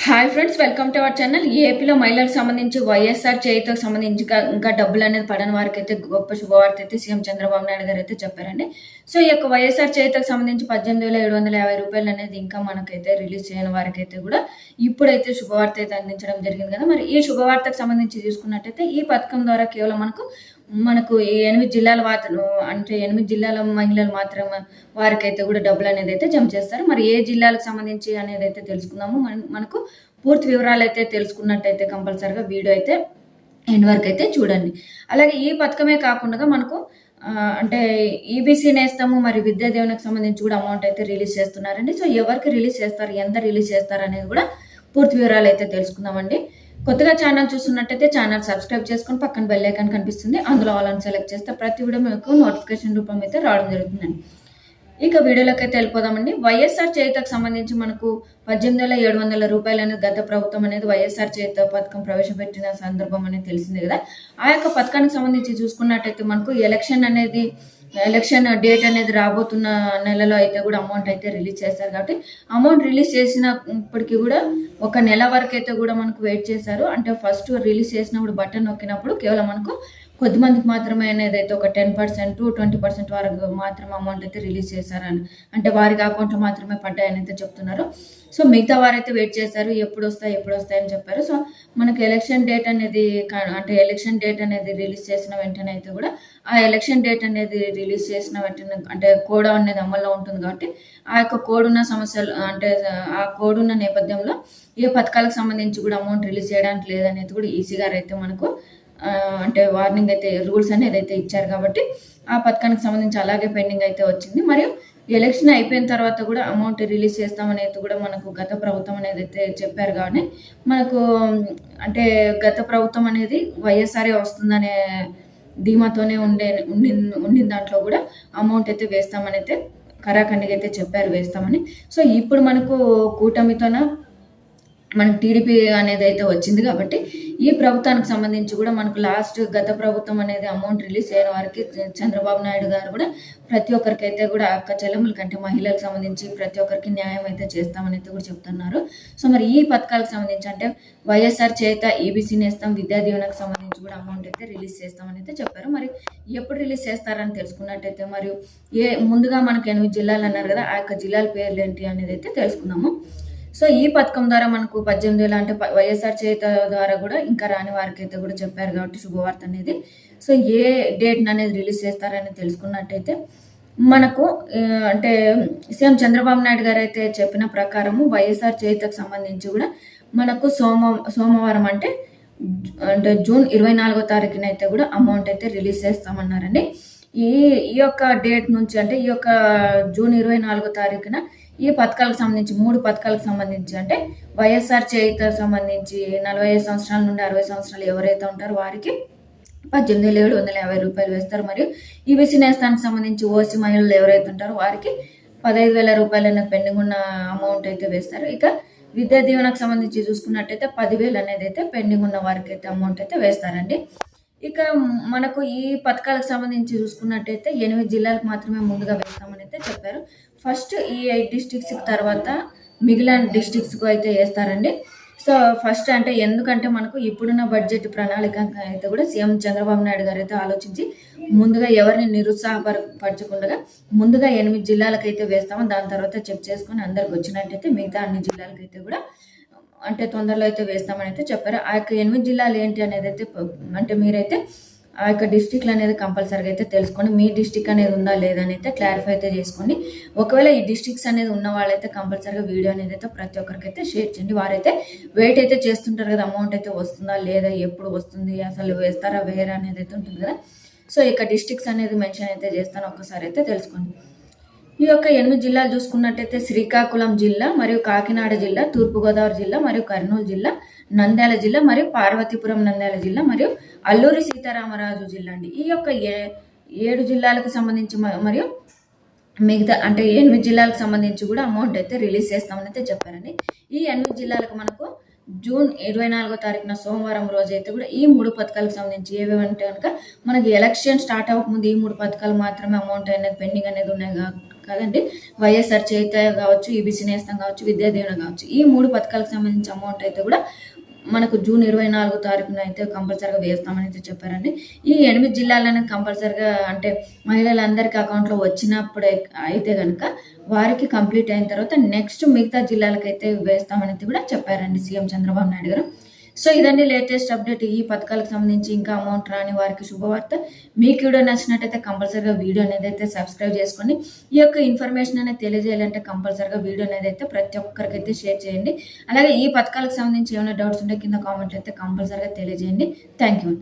Hi friends welcome to our channel ఏపీలో మహిళలకు సంబంధించి వైఎస్ఆర్ చేతితో సంబంధించి ఇంకా- ఇంకా డబ్బులు అనేది పడని వారికి అయితే గొప్ప శుభవార్త అయితే సీఎం చంద్రబాబు నాయుడు గారు అయితే చెప్పారండి. సో ఈ యొక్క వైఎస్ఆర్ చేతికి సంబంధించి పద్దెనిమిది వేల ఏడు వందల యాభై రూపాయలు అనేది ఇంకా మనకైతే రిలీజ్ చేయని వారికి అయితే కూడా ఇప్పుడైతే శుభవార్త అయితే అందించడం జరిగింది కదా. మరి ఈ శుభవార్తకు సంబంధించి చూసుకున్నట్టయితే ఈ పథకం ద్వారా కేవలం మనకు మనకు ఎనిమిది జిల్లాల వాత అంటే ఎనిమిది జిల్లాల మహిళలు మాత్రమే వారికైతే కూడా డబ్బులు అనేది అయితే జమ చేస్తారు. మరి ఏ జిల్లాలకు సంబంధించి అనేది అయితే తెలుసుకుందాము. మన- మనకు పూర్తి వివరాలు అయితే తెలుసుకున్నట్టయితే కంపల్సరిగా వీడియో అయితే ఎండ్ వరకు అయితే చూడండి. అలాగే ఈ పథకమే కాకుండా మనకు అంటే ఈబీసీ నేస్తాము మరి విద్యా దీవెనకు సంబంధించి కూడా అమౌంట్ అయితే రిలీజ్ చేస్తున్నారండి. సో ఎవరికి రిలీజ్ చేస్తారు ఎంత రిలీజ్ చేస్తారు అనేది కూడా పూర్తి వివరాలు అయితే తెలుసుకుందామండి. కొత్తగా ఛానల్ చూస్తున్నట్టయితే ఛానల్ సబ్స్క్రైబ్ చేసుకొని పక్కన బెల్ ఐకాన్ కనిపిస్తుంది. అందులో ఆల్ అని సెలెక్ట్ చేస్తే ప్రతి వీడియో మీకు నోటిఫికేషన్ రూపం అయితే రావడం జరుగుతుందండి. ఇక వీడియోలోకి అయితే వెళ్ళిపోదామండి. వైఎస్ఆర్ చేతకు సంబంధించి మనకు పద్దెనిమిది వేల ఏడు వందల రూపాయలు అనేది గత ప్రభుత్వం అనేది వైఎస్ఆర్ చేత పథకం ప్రవేశపెట్టిన సందర్భం అనేది తెలిసింది కదా. ఆ యొక్క పథకానికి సంబంధించి చూసుకున్నట్టయితే మనకు ఎలక్షన్ అనేది ఎలక్షన్ డేట్ అనేది రాబోతున్న నెలలో అయితే కూడా అమౌంట్ అయితే రిలీజ్ చేస్తారు కాబట్టి అమౌంట్ రిలీజ్ చేసినప్పటికీ కూడా ఒక నెల వరకు అయితే కూడా మనకు వెయిట్ చేశారు. అంటే ఫస్ట్ రిలీజ్ చేసినప్పుడు బటన్ నొక్కినప్పుడు కేవలం మనకు కొద్దిమందికి మాత్రమే అనేది అయితే ఒక టెన్ పర్సెంట్ ట్వంటీ పర్సెంట్ వరకు మాత్రమే అమౌంట్ అయితే రిలీజ్ చేశారని. అంటే వారికి అకౌంట్లో మాత్రమే పడ్డాయని అయితే చెప్తున్నారు. సో మిగతా వారైతే వెయిట్ చేశారు ఎప్పుడు వస్తాయి ఎప్పుడు వస్తాయని చెప్పారు. సో మనకి ఎలక్షన్ డేట్ అనేది అంటే ఎలక్షన్ డేట్ అనేది రిలీజ్ చేసిన వెంటనే అయితే కూడా ఆ ఎలక్షన్ డేట్ అనేది రిలీజ్ చేసిన వెంటనే అంటే కోడ్ అనేది అమల్లో ఉంటుంది కాబట్టి ఆ యొక్క కోడ్ ఉన్న సమస్యలు అంటే ఆ కోడ్ ఉన్న నేపథ్యంలో ఏ పథకాలకు సంబంధించి కూడా అమౌంట్ రిలీజ్ చేయడానికి లేదనేది కూడా ఈజీగా అయితే మనకు అంటే వార్నింగ్ అయితే రూల్స్ అనేది అయితే ఇచ్చారు కాబట్టి ఆ పథకానికి సంబంధించి అలాగే పెండింగ్ అయితే వచ్చింది. మరియు ఎలక్షన్ అయిపోయిన తర్వాత కూడా అమౌంట్ రిలీజ్ చేస్తామనేది కూడా మనకు గత ప్రభుత్వం అనేది అయితే చెప్పారు కానీ మనకు అంటే గత ప్రభుత్వం అనేది వైఎస్ఆర్ఏ వస్తుందనే ధీమాతోనే ఉండే ఉండి ఉండిన దాంట్లో కూడా అమౌంట్ అయితే వేస్తామని అయితే కరాఖండిగా అయితే చెప్పారు వేస్తామని. సో ఇప్పుడు మనకు కూటమితోన మనకు టీడీపీ అనేది అయితే వచ్చింది కాబట్టి ఈ ప్రభుత్వానికి సంబంధించి కూడా మనకు లాస్ట్ గత ప్రభుత్వం అనేది అమౌంట్ రిలీజ్ అయిన వారికి చంద్రబాబు నాయుడు గారు కూడా ప్రతి ఒక్కరికి అయితే కూడా అక్క చెల్లెముల కంటే మహిళలకు సంబంధించి ప్రతి ఒక్కరికి న్యాయం అయితే చేస్తామని అయితే కూడా చెప్తున్నారు. సో మరి ఈ పథకాలకు సంబంధించి అంటే వైఎస్ఆర్ చేత ఈబీసీ నేస్తాం విద్యా దీవెనకు సంబంధించి కూడా అమౌంట్ అయితే రిలీజ్ చేస్తామని అయితే చెప్పారు. మరి ఎప్పుడు రిలీజ్ చేస్తారని తెలుసుకున్నట్టయితే మరియు ఏ ముందుగా మనకు ఎనిమిది జిల్లాలు అన్నారు కదా ఆ యొక్క జిల్లాల పేర్లు ఏంటి అనేది అయితే తెలుసుకుందాము. సో ఈ పథకం ద్వారా మనకు పద్దెనిమిది వేల అంటే వైఎస్ఆర్ చేత ద్వారా కూడా ఇంకా రాని వారికి అయితే కూడా చెప్పారు కాబట్టి శుభవార్త అనేది. సో ఏ డేట్ అనేది రిలీజ్ చేస్తారని తెలుసుకున్నట్టయితే మనకు అంటే సీఎం చంద్రబాబు నాయుడు గారు అయితే చెప్పిన ప్రకారము వైఎస్ఆర్ చేతకు సంబంధించి కూడా మనకు సోమ సోమవారం అంటే అంటే జూన్ ఇరవై నాలుగో తారీఖున అయితే కూడా అమౌంట్ అయితే రిలీజ్ చేస్తామన్నారండి. ఈ ఈ యొక్క డేట్ నుంచి అంటే ఈ యొక్క జూన్ ఇరవై నాలుగో తారీఖున ఈ పథకాలకు సంబంధించి మూడు పథకాలకు సంబంధించి అంటే వైఎస్ఆర్ చేయుత సంబంధించి నలభై ఐదు సంవత్సరాల నుండి అరవై సంవత్సరాలు ఎవరైతే ఉంటారో వారికి పద్దెనిమిది వేల ఏడు వందల యాభై రూపాయలు వేస్తారు. మరియు ఈబీసీ నేస్తానికి సంబంధించి ఓసీ మహిళలు ఎవరైతే ఉంటారో వారికి పదహైదు వేల రూపాయలైన పెండింగ్ ఉన్న అమౌంట్ అయితే వేస్తారు. ఇక విద్యా దీవెనకు సంబంధించి చూసుకున్నట్టయితే పదివేలు అనేది అయితే పెండింగ్ ఉన్న వారికి అయితే అమౌంట్ అయితే వేస్తారండి. ఇక మనకు ఈ పథకాలకు సంబంధించి చూసుకున్నట్టయితే ఎనిమిది జిల్లాలకు మాత్రమే ముందుగా వేస్తామని అయితే చెప్పారు. ఫస్ట్ ఈ ఎయిట్ డిస్టిక్స్ తర్వాత మిగిలిన డిస్టిక్స్కు అయితే వేస్తారండి. సో ఫస్ట్ అంటే ఎందుకంటే మనకు ఇప్పుడున్న బడ్జెట్ ప్రణాళిక అయితే కూడా సీఎం చంద్రబాబు నాయుడు గారు అయితే ఆలోచించి ముందుగా ఎవరిని నిరుత్సాహపరచకుండా ముందుగా ఎనిమిది జిల్లాలకైతే వేస్తామో దాని తర్వాత చెక్ చేసుకొని అందరికి వచ్చినట్టయితే మిగతా అన్ని జిల్లాలకైతే కూడా అంటే తొందరలో అయితే వేస్తామని అయితే చెప్పారు. ఆ యొక్క ఎనిమిది జిల్లాలు ఏంటి అనేది అయితే అంటే మీరైతే ఆ యొక్క డిస్టిక్లు అనేది కంపల్సరీగా అయితే తెలుసుకోండి మీ డిస్టిక్ అనేది ఉందా లేదా అని అయితే క్లారిఫై అయితే చేసుకోండి ఒకవేళ ఈ డిస్టిక్స్ అనేది ఉన్న వాళ్ళైతే కంపల్సరీగా వీడియో అనేది అయితే ప్రతి ఒక్కరికి అయితే షేర్ చేయండి. వారైతే వెయిట్ అయితే చేస్తుంటారు కదా అమౌంట్ అయితే వస్తుందా లేదా ఎప్పుడు వస్తుంది అసలు వేస్తారా వేరే అనేది అయితే ఉంటుంది కదా. సో ఇక డిస్టిక్స్ అనేది మెన్షన్ అయితే చేస్తాను ఒక్కసారి అయితే తెలుసుకోండి ఈ యొక్క ఎనిమిది జిల్లాలు చూసుకున్నట్టయితే శ్రీకాకుళం జిల్లా మరియు కాకినాడ జిల్లా తూర్పుగోదావరి జిల్లా మరియు కర్నూలు జిల్లా. నంద్యాల జిల్లా మరియు పార్వతీపురం నంద్యాల జిల్లా మరియు అల్లూరి సీతారామరాజు జిల్లా అండి. ఈ యొక్క ఏ- ఏడు జిల్లాలకు సంబంధించి మ- మరియు మిగతా అంటే ఎనిమిది జిల్లాలకు సంబంధించి కూడా అమౌంట్ అయితే రిలీజ్ చేస్తామని అయితే చెప్పారండి. ఈ ఎనిమిది జిల్లాలకు మనకు జూన్ ఇరవై నాలుగో తారీఖున సోమవారం రోజు అయితే కూడా ఈ మూడు పథకాలకు సంబంధించి ఏవేవి అంటే కనుక మనకి ఎలక్షన్ స్టార్ట్ అవ్వకముందు ఈ మూడు పథకాలు మాత్రమే అమౌంట్ అనేది పెండింగ్ అనేది ఉన్నాయి కాదండి. వైఎస్ఆర్ చేత కావచ్చు ఈబీసీ నేస్తం కావచ్చు విద్యాదీవన కావచ్చు. ఈ మూడు పథకాలకు సంబంధించి అమౌంట్ అయితే కూడా మనకు జూన్ ఇరవై నాలుగో తారీఖున అయితే కంపల్సరీగా వేస్తామని అయితే చెప్పారండి. ఈ ఎనిమిది జిల్లాలను కంపల్సరీగా అంటే మహిళలందరికీ అకౌంట్లో వచ్చినప్పుడు అయితే కనుక వారికి కంప్లీట్ అయిన తర్వాత నెక్స్ట్ మిగతా జిల్లాలకైతే వేస్తామని అయితే కూడా చెప్పారండి సీఎం చంద్రబాబు నాయుడు గారు. సో ఇదండి లేటెస్ట్ అప్డేట్. ఈ పథకాలకు సంబంధించి ఇంకా అమౌంట్ రాని వారికి శుభవార్త. మీకు వీడియో నచ్చినట్టయితే కంపల్సరీగా వీడియో అనేది అయితే సబ్స్క్రైబ్ చేసుకోండి ఈ యొక్క ఇన్ఫర్మేషన్ అనేది తెలియజేయాలంటే కంపల్సరిగా వీడియో అనేది అయితే ప్రతి ఒక్కరికి అయితే షేర్ చేయండి. అలాగే ఈ పథకాలకు సంబంధించి ఏమైనా డౌట్స్ ఉంటే కింద కామెంట్ అయితే కంపల్సరీగా తెలియజేయండి. Thank you